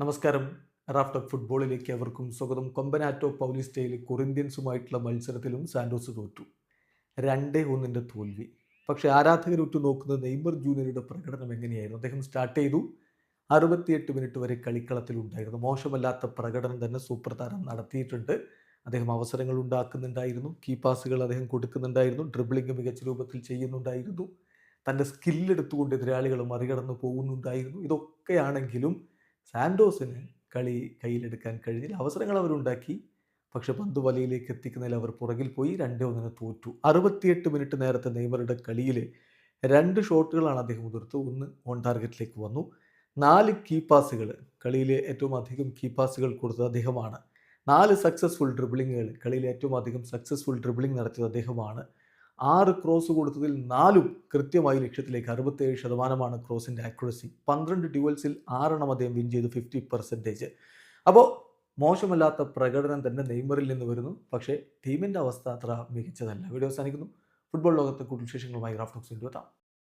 നമസ്കാരം. റാഫ്റ്റർ ഫുട്ബോളിലേക്ക് അവർക്കും സ്വാഗതം. കൊമ്പനാറ്റോ പൗലിസ്റ്റയിൽ കൊറിന്ത്യൻസുമായിട്ടുള്ള മത്സരത്തിലും സാന്റോസ് തോറ്റു. രണ്ടേ ഒന്നിന്റെ തോൽവി. പക്ഷേ ആരാധകർ ഉറ്റുനോക്കുന്നത് നെയ്മർ ജൂനിയറുടെ പ്രകടനം എങ്ങനെയായിരുന്നു? അദ്ദേഹം സ്റ്റാർട്ട് ചെയ്തു. അറുപത്തിയെട്ട് മിനിറ്റ് വരെ കളിക്കളത്തിലുണ്ടായിരുന്നു മോശമല്ലാത്ത പ്രകടനം തന്നെ സൂപ്പർ താരം നടത്തിയിട്ടുണ്ട്. അദ്ദേഹം അവസരങ്ങൾ ഉണ്ടാക്കുന്നുണ്ടായിരുന്നു. കീ പാസുകൾ അദ്ദേഹം കൊടുക്കുന്നുണ്ടായിരുന്നു. ഡ്രിബിളിംഗ് മികച്ച രൂപത്തിൽ ചെയ്യുന്നുണ്ടായിരുന്നു. തന്റെ സ്കില്ലെടുത്തുകൊണ്ട് എതിരാളികൾ മറികടന്ന് പോകുന്നുണ്ടായിരുന്നു. ഇതൊക്കെയാണെങ്കിലും സാൻഡോസിന് കളി കയ്യിലെടുക്കാൻ കഴിഞ്ഞില്ല. അവസരങ്ങൾ അവരുണ്ടാക്കി. പക്ഷെ പന്ത് വലയിലേക്ക് എത്തിക്കുന്നതിൽ അവർ പുറകിൽ പോയി രണ്ടേ ഒന്നിന് തോറ്റു. അറുപത്തിയെട്ട് മിനിറ്റ് നേരത്തെ നെയ്മറുടെ കളിയിൽ രണ്ട് ഷോട്ടുകളാണ് അദ്ദേഹം ഉതിർത്തത് ഒന്ന് ഓൺ ടാർഗറ്റിലേക്ക് വന്നു. നാല് കീ പാസുകൾ. കളിയിലെ ഏറ്റവും അധികം കീ പാസുകൾ കൊടുത്തത് അദ്ദേഹമാണ്. നാല് സക്സസ്ഫുൾ ഡ്രിബിളിങ്ങുകൾ കളിയിലെ ഏറ്റവും അധികം സക്സസ്ഫുൾ ഡ്രിബിളിംഗ് നടത്തിയത് അദ്ദേഹമാണ്. ആറ് ക്രോസ് കൊടുത്തതിൽ നാലും കൃത്യമായി ലക്ഷ്യത്തിലേക്ക് അറുപത്തേഴ് ശതമാനമാണ് ക്രോസിന്റെ ആക്യുറസി പന്ത്രണ്ട് ഡ്യുവൽസിൽ ആറെണ്ണം അദ്ദേഹം വിൻ ചെയ്തു ഫിഫ്റ്റി പെർസെന്റേജ് അപ്പോൾ മോശമല്ലാത്ത പ്രകടനം തന്നെ നെയ്മറിൽ നിന്ന് വരുന്നു. പക്ഷേ ടീമിന്റെ അവസ്ഥ അത്ര മികച്ചതല്ല. വീഡിയോ അവസാനിക്കുന്നു. ഫുട്ബോൾ ലോകത്തെ കൂടുതൽ വിശേഷങ്ങളുമായി റാഫ്റ്റോക്സ് എത്താം